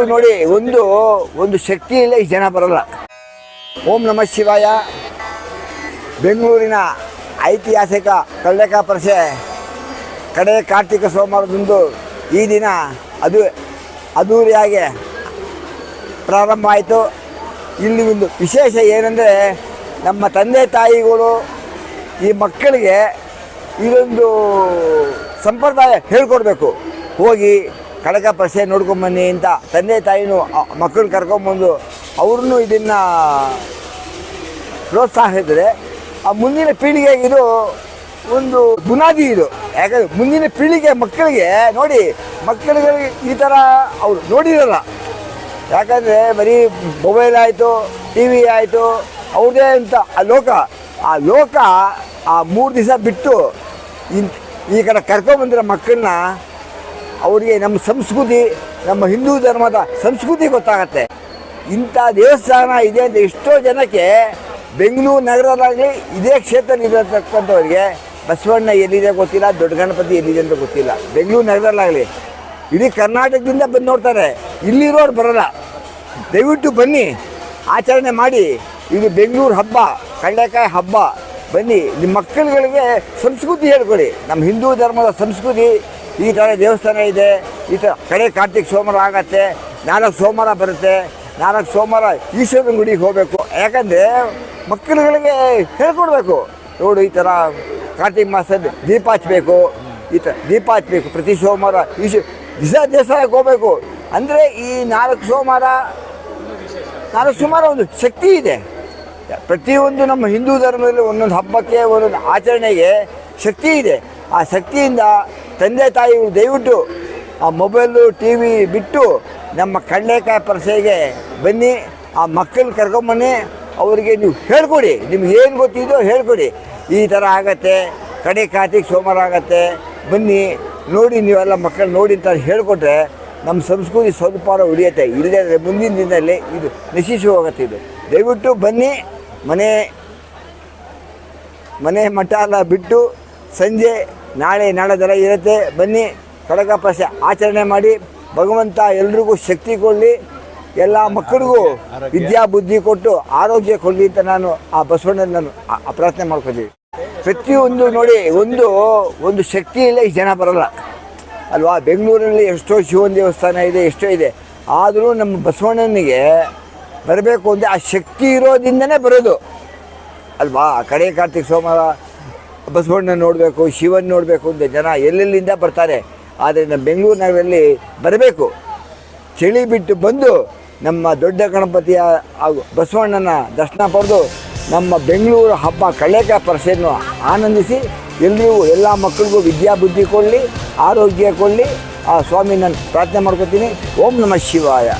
ನೋಡಿ, ಒಂದು ಒಂದು ಶಕ್ತಿ ಇಲ್ಲ ಈ ಜನ ಬರಲ್ಲ. ಓಂ ನಮಃ ಶಿವಾಯ. ಬೆಂಗಳೂರಿನ ಐತಿಹಾಸಿಕ ಕಳ್ಳೆಕ ಪರಸೆ, ಕಡೆ ಕಾರ್ತಿಕ ಸೋಮವಾರದಂದು ಈ ದಿನ ಅದು ಅದ್ದೂರಿಯಾಗಿ ಪ್ರಾರಂಭ ಆಯಿತು. ಇಲ್ಲಿ ಒಂದು ವಿಶೇಷ ಏನಂದರೆ, ನಮ್ಮ ತಂದೆ ತಾಯಿಗಳು ಈ ಮಕ್ಕಳಿಗೆ ಇದೊಂದು ಸಂಪ್ರದಾಯ ಹೇಳ್ಕೊಡ್ಬೇಕು. ಹೋಗಿ ಕಡಕ ಪರಿಸೆ ನೋಡ್ಕೊಂಬನ್ನಿ ಅಂತ ತಂದೆ ತಾಯಿನೂ ಮಕ್ಕಳು ಕರ್ಕೊಂಬಂದು ಅವ್ರನ್ನೂ ಇದನ್ನು ಪ್ರೋತ್ಸಾಹ ಇದ್ದರೆ ಆ ಮುಂದಿನ ಪೀಳಿಗೆಗೆ ಇದು ಒಂದು ಬುನಾದಿ ಇದು. ಯಾಕಂದ್ರೆ ಮುಂದಿನ ಪೀಳಿಗೆ ಮಕ್ಕಳಿಗೆ, ನೋಡಿ ಮಕ್ಕಳಿಗೆ ಈ ಥರ ಅವರು ನೋಡಿರಲ್ಲ. ಯಾಕಂದರೆ ಬರೀ ಮೊಬೈಲ್ ಆಯಿತು ಟಿ ವಿ ಆಯಿತು, ಅವ್ರದೇ ಅಂತ ಆ ಲೋಕ. ಆ ಲೋಕ ಆ ಮೂರು ದಿವಸ ಬಿಟ್ಟು ಈ ಕಡೆ ಕರ್ಕೊಂಬಂದಿರೋ ಮಕ್ಕಳನ್ನ ಅವರಿಗೆ ನಮ್ಮ ಸಂಸ್ಕೃತಿ, ನಮ್ಮ ಹಿಂದೂ ಧರ್ಮದ ಸಂಸ್ಕೃತಿ ಗೊತ್ತಾಗತ್ತೆ. ಇಂಥ ದೇವಸ್ಥಾನ ಇದೆ ಅಂತ ಎಷ್ಟೋ ಜನಕ್ಕೆ ಬೆಂಗಳೂರು ನಗರದಾಗಲಿ ಇದೇ ಕ್ಷೇತ್ರದಲ್ಲಿರತಕ್ಕಂಥವ್ರಿಗೆ ಬಸವಣ್ಣ ಎಲ್ಲಿದೆ ಗೊತ್ತಿಲ್ಲ, ದೊಡ್ಡ ಗಣಪತಿ ಎಲ್ಲಿದೆ ಅಂತ ಗೊತ್ತಿಲ್ಲ. ಬೆಂಗಳೂರು ನಗರದಲ್ಲಾಗಲಿ. ಇಡೀ ಕರ್ನಾಟಕದಿಂದ ಬಂದು ನೋಡ್ತಾರೆ, ಇಲ್ಲಿರೋರು ಬರಲ್ಲ. ದಯವಿಟ್ಟು ಬನ್ನಿ, ಆಚರಣೆ ಮಾಡಿ. ಇದು ಬೆಂಗಳೂರು ಹಬ್ಬ, ಕಡಲೆಕಾಯಿ ಹಬ್ಬ. ಬನ್ನಿ, ನಿಮ್ಮ ಮಕ್ಕಳುಗಳಿಗೆ ಸಂಸ್ಕೃತಿ ಹೇಳ್ಕೊಡಿ ನಮ್ಮ ಹಿಂದೂ ಧರ್ಮದ ಸಂಸ್ಕೃತಿ ಈ ಥರ ದೇವಸ್ಥಾನ ಇದೆ. ಈ ಥರ ಕಡೆ ಕಾರ್ತಿಕ್ ಸೋಮವಾರ ಆಗತ್ತೆ, ನಾಲ್ಕು ಸೋಮವಾರ ಬರುತ್ತೆ. ನಾಲ್ಕು ಸೋಮವಾರ ಈಶ್ವರನ ಗುಡಿಗೆ ಹೋಗಬೇಕು. ಯಾಕಂದರೆ ಮಕ್ಕಳುಗಳಿಗೆ ಹೇಳ್ಕೊಡ್ಬೇಕು. ನೋಡು ಈ ಥರ ಕಾರ್ತಿಕ್ ಮಾಸದ ದೀಪ ಹಚ್ಚಬೇಕು ಈ ಥರ ದೀಪ ಹಚ್ಚಬೇಕು ಪ್ರತಿ ಸೋಮವಾರ ಈಶ ದಿವಸ ದೇವಸ್ಥಾನಕ್ಕೆ ಹೋಗಬೇಕು. ಅಂದರೆ ಈ ನಾಲ್ಕು ಸೋಮವಾರ, ನಾಲ್ಕು ಸುಮಾರು ಒಂದು ಶಕ್ತಿ ಇದೆ. ಪ್ರತಿಯೊಂದು ನಮ್ಮ ಹಿಂದೂ ಧರ್ಮದಲ್ಲಿ ಒಂದೊಂದು ಹಬ್ಬಕ್ಕೆ ಒಂದೊಂದು ಆಚರಣೆಗೆ ಶಕ್ತಿ ಇದೆ. ಆ ಶಕ್ತಿಯಿಂದ ತಂದೆ ತಾಯಿ ದಯವಿಟ್ಟು ಆ ಮೊಬೈಲು ಟಿ ವಿ ಬಿಟ್ಟು ನಮ್ಮ ಕಡಲೆಕಾಯಿ ಪರಸೆಗೆ ಬನ್ನಿ, ಆ ಮಕ್ಕಳು ಕರ್ಕೊಂಬನ್ನಿ ಅವರಿಗೆ ನೀವು ಹೇಳ್ಕೊಡಿ, ನಿಮ್ಗೆ ಏನು ಗೊತ್ತಿದೋ ಹೇಳ್ಕೊಡಿ. ಈ ಥರ ಆಗತ್ತೆ, ಕಡೆ ಕಾತಿಗೆ ಸೋಮವಾರ ಆಗತ್ತೆ, ಬನ್ನಿ, ನೋಡಿ ನೀವೆಲ್ಲ ಮಕ್ಕಳು ನೋಡಿ ಅಂತ ಹೇಳ್ಕೊಟ್ರೆ ನಮ್ಮ ಸಂಸ್ಕೃತಿ ಸ್ವಲ್ಪ ಉಳಿಯುತ್ತೆ. ಇಳಿದ್ರೆ ಮುಂದಿನ ದಿನದಲ್ಲಿ ಇದು ನಶಿಸಿ ಹೋಗುತ್ತೆ ಇದು. ದಯವಿಟ್ಟು ಬನ್ನಿ, ಮನೆ ಮನೆ ಮಠ ಎಲ್ಲ ಬಿಟ್ಟು ಸಂಜೆ ನಾಳೆ ನಾಳೆದೆಲ್ಲ ಇರುತ್ತೆ. ಬನ್ನಿ ಕಡಕ ಪ್ರಸೆ ಆಚರಣೆ ಮಾಡಿ ಭಗವಂತ ಎಲ್ರಿಗೂ ಶಕ್ತಿ ಕೊಡಲಿ. ಎಲ್ಲ ಮಕ್ಕಳಿಗೂ ವಿದ್ಯಾ ಬುದ್ಧಿ ಕೊಟ್ಟು ಆರೋಗ್ಯ ಕೊಡಲಿ ಅಂತ ನಾನು ಆ ಬಸವಣ್ಣನ ನಾನು ಪ್ರಾರ್ಥನೆ ಮಾಡ್ಕೊತೀವಿ. ಪ್ರತಿಯೊಂದು ನೋಡಿ ಒಂದು ಒಂದು ಶಕ್ತಿ ಇಲ್ಲ ಈ ಜನ ಬರಲ್ಲ. ಅಲ್ವಾ? ಬೆಂಗಳೂರಲ್ಲಿ ಎಷ್ಟೋ ಶಿವನ ದೇವಸ್ಥಾನ ಇದೆ ಎಷ್ಟೋ ಇದೆ. ಆದರೂ ನಮ್ಮ ಬಸವಣ್ಣನಿಗೆ ಬರಬೇಕು ಅಂದರೆ ಆ ಶಕ್ತಿ ಇರೋದ್ರಿಂದನೇ ಬರೋದು. ಅಲ್ವಾ? ಕಡೆ ಕಾರ್ತಿಕ್ ಸೋಮವಾರ ಬಸವಣ್ಣ ನೋಡಬೇಕು, ಶಿವನ್ ನೋಡಬೇಕು ಅಂತ ಜನ ಎಲ್ಲೆಲ್ಲಿಂದ ಬರ್ತಾರೆ, ಆದರೆ ನಮ್ಮ ಬೆಂಗಳೂರು ನಗರದಲ್ಲಿ ಬರಬೇಕು. ಚಳಿ ಬಿಟ್ಟು ಬಂದು ನಮ್ಮ ದೊಡ್ಡ ಗಣಪತಿಯ ಹಾಗೂ ಬಸವಣ್ಣನ ದರ್ಶನ ಪಡೆದು ನಮ್ಮ ಬೆಂಗಳೂರು ಹಬ್ಬ ಕಳೆಕ ಪರಸೆಯನ್ನು ಆನಂದಿಸಿ ಎಲ್ರಿಗೂ ಎಲ್ಲ ಮಕ್ಕಳಿಗೂ ವಿದ್ಯಾ ಬುದ್ಧಿ ಕೊಡಲಿ, ಆರೋಗ್ಯ ಕೊಡಲಿ. ಆ ಸ್ವಾಮಿ, ನಾನು ಪ್ರಾರ್ಥನೆ ಮಾಡ್ಕೋತೀನಿ. ಓಂ ನಮಃ ಶಿವಾಯ.